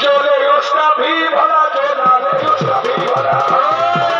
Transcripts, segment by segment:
चोले उसका भी भला जो नाले उसका भी भला।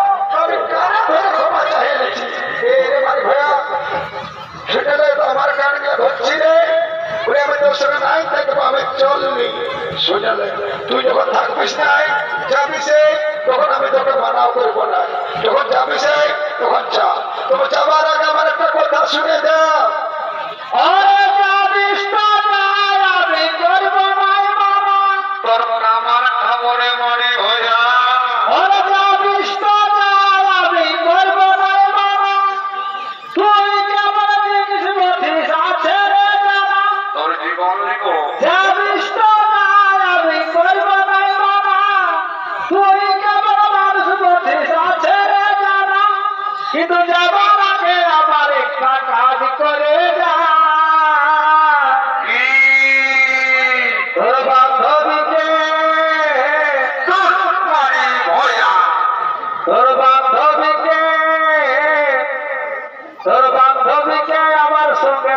চললি শুনলে তুই যখন থাকবিস নাই যাবি তখন আমি তোকে মানাও করব না। যখন যাবি তখন চা তবে যাবার আগে আমার একটা কথা শুনে দে আরে যাবিস তো যাই, আমি করব নাই মানা। তোর আমার খবরে মনে হইয়া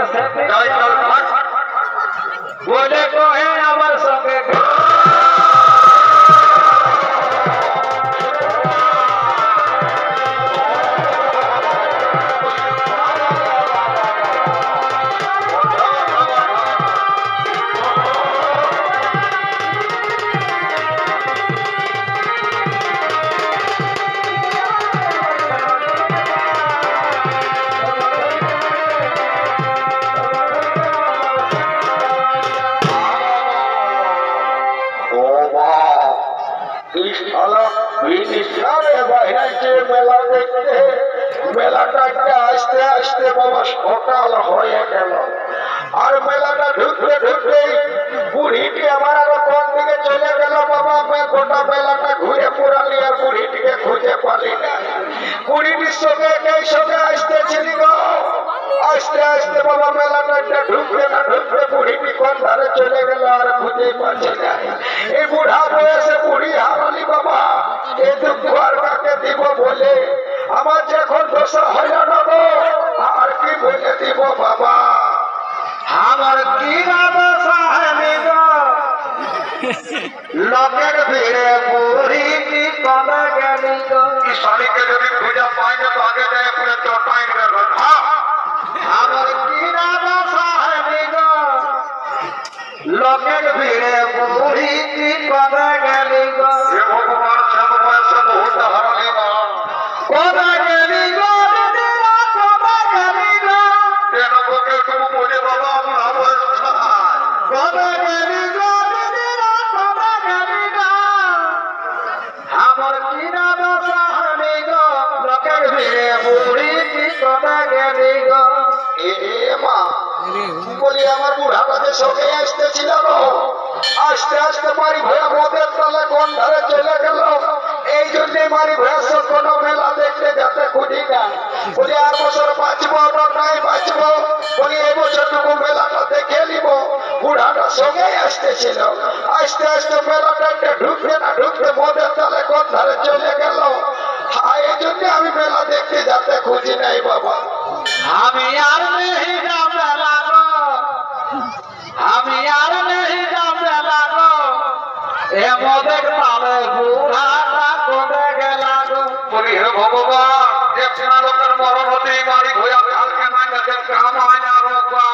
সঙ্গে মেলা আসতে আসতে আর মেলাটা ঢুকতে ঢুকতে বুড়িটি আমার আরও কোন চলে গেল বাবা গোটা মেলাটা ঘুরে পুরালি বুড়িটিকে খুঁজে পালি না বুড়িটির সঙ্গে সঙ্গে আসতেছিলি গো আস্তে আস্তে বাবা মেলাটা একটা ঢুকবে না ঢুকবে কোন চলে গেল আর খুঁজে পাচ্ছি না। এই বুড়া বয়সে বুড়ি হারালি বাবা এই দুঃখ আর কাকে দিব বলে? আমার যে এখন দশা হইল না আর কি বলে দিব বাবা? আমার কি হেমি গো? লোকের ভিড়ে বুড়ি কি কমে গেলি এই যদি খুঁজে পাই না তো আগে সঙ্গে আসতেছিল গো আস্তে আস্তে মারি ভয়া মদের তলে কোন ধারে চলে গেল। এই জন্য মারি ভয়া কোনো মেলা দেখতে যেতে খুঁজি না বলি, আর বছর বাঁচবো না, নাই বাঁচবো। বলি এই বছর টুকু মেলাটা দেখে নিব। বুড়াটা সঙ্গে আসতেছিল। আস্তে আস্তে মেলাটা ঢুকবে না ঢুকবে মদের তলে কোন ধারে চলে গেল। হ্যাঁ এই জন্য আমি মেলা দেখতে যেতে খুঁজি নাই, বাবা। আমি আর আমি আর নেই যাবে লাগো। এ মদের পালে বুড়াটা করে গেলাম বলি, হে ভগবান এক সেনা লোকের মরণ হতেই বাড়ি ঘোরা কালকে না গেছে কামায় না রোগা।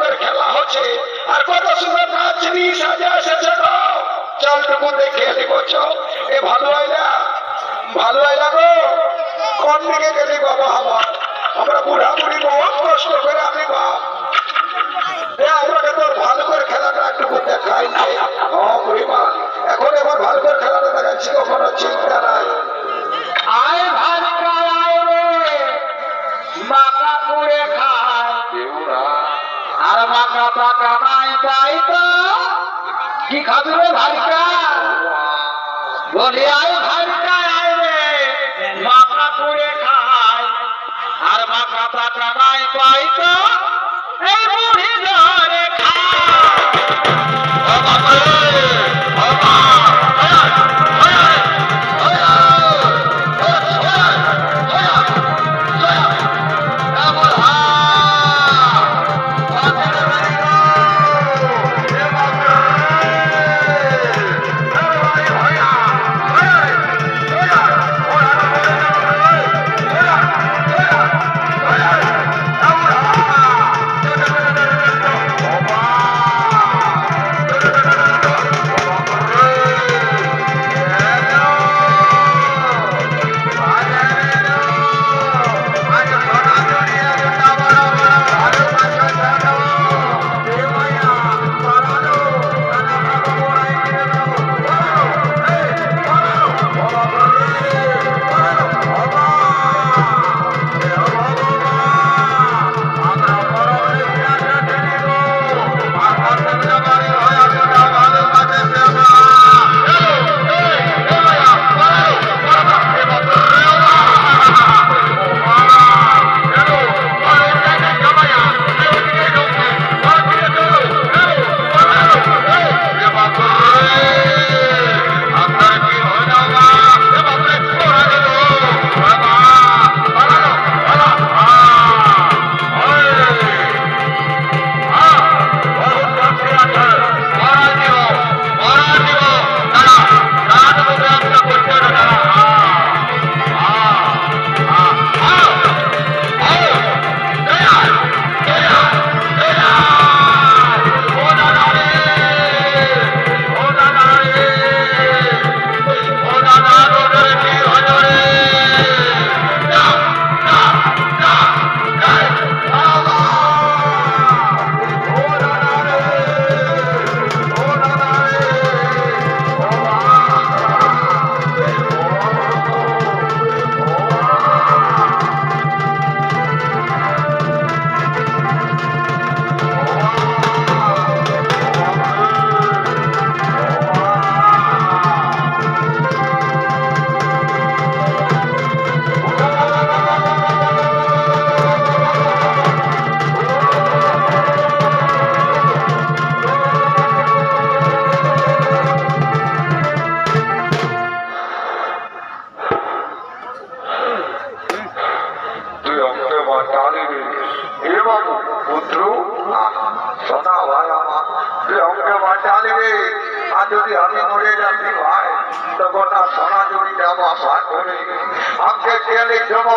হচ্ছে আর কত সুন্দর সাজে এসেছে গো। চল টুকু দেখে এ ভালো আইলা? ভালো আইলা গো? কোন দিকে গেলি বাবা? আমার আমরা বুড়া বুড়ি বহুত কষ্ট করে আমি তোর ভালো করে খেলাটা একটু দেখাই নাই। এখন এবার ভালো করে খেলাটা দেখাচ্ছি কোনো চিন্তা পাকা নাই পাই তো কি খাবি রে ভালিকা বলি আয় ভালিকা আয় রে মাথা পুড়ে খায় আর মাথা পাকা নাই পাই এই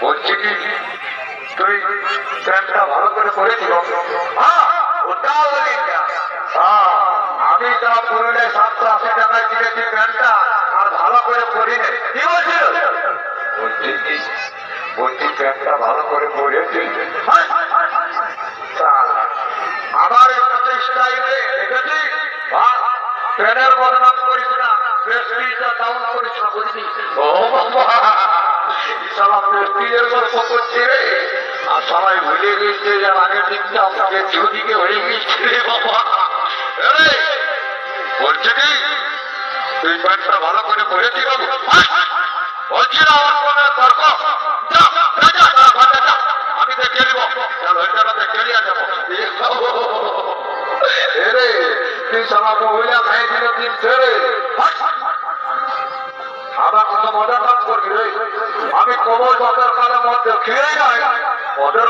বলছি কি তুই প্যান্টটা ভালো করে পরেছিল হ্যাঁ। হ্যাঁ, আমি তা পুরুলিয়ায় সাতশো আশি টাকায় কিনেছি প্যান্টটা আর ভালো করে পরিনি কি বলছিল বলছি কি বলছি প্যান্টটা ভালো করে। শালা, আমার কাছে স্টাইলে দেখেছিস? হ্যাঁ, বদনাম করিস না প্রেস্টিজটা ডাউন করিস না বুঝলি ও বাবা সালা প্রেস্টিজের গল্প আর সবাই ভুলে গেছে যে আগের দিনটা আমাকে চুদিকে হয়ে গেছে বাবা। বলছে কি? তুই প্যান্টটা ভালো করে পরেছি বাবু। বলছি না, আমার কোনো তর্ক। আমি দেখে নিব। চল দেখে নিয়ে যাব। তুই সালা মহিলা খাইছিল দিন ছেড়ে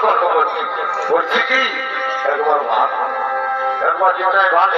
মজার গল্প বলছি কি একবার ভাত একবার যেটাই ভাত